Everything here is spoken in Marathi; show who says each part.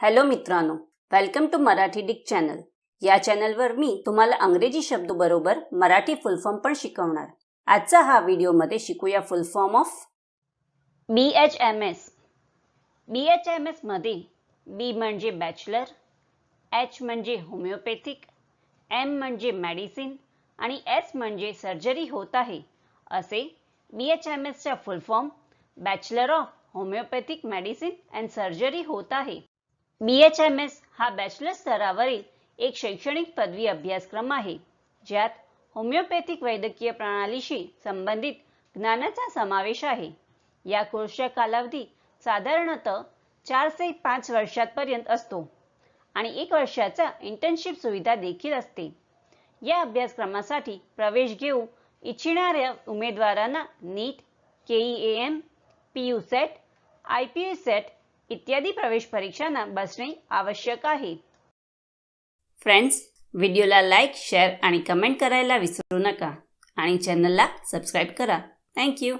Speaker 1: हॅलो मित्रांनो वेलकम टू मराठी डिक चॅनल या चॅनलवर मी तुम्हाला अंग्रेजी शब्द बरोबर मराठी फुल फॉर्म पण शिकवणार. आजचा हा व्हिडिओमध्ये शिकूया full form of B H M S B H M एसमध्ये बी म्हणजे बॅचलर एच म्हणजे होमिओपॅथिक एम म्हणजे मेडिसिन आणि एस म्हणजे सर्जरी होत आहे. असे B H M एसचा full form bachelor of homeopathic medicine and surgery होत आहे. बी एच एम एस हा बॅचलर स्तरावरील एक शैक्षणिक पदवी अभ्यासक्रम आहे ज्यात होमिओपॅथिक वैद्यकीय प्रणालीशी संबंधित ज्ञानाचा समावेश आहे. या कोर्सचा कालावधी साधारणतः चार ते पाच वर्षांपर्यंत असतो आणि एक वर्षाचा इंटर्नशिप सुविधा देखील असते. या अभ्यासक्रमासाठी प्रवेश घेऊ इच्छिणाऱ्या उमेदवारांना NEET KEAM P U CET I P U CET इत्यादी प्रवेश परीक्षांना बसणे आवश्यक आहे फ्रेंड्स व्हिडिओला लाईक शेअर आणि कमेंट करायला विसरू नका. आणि चॅनलला सबस्क्राईब करा. थँक्यू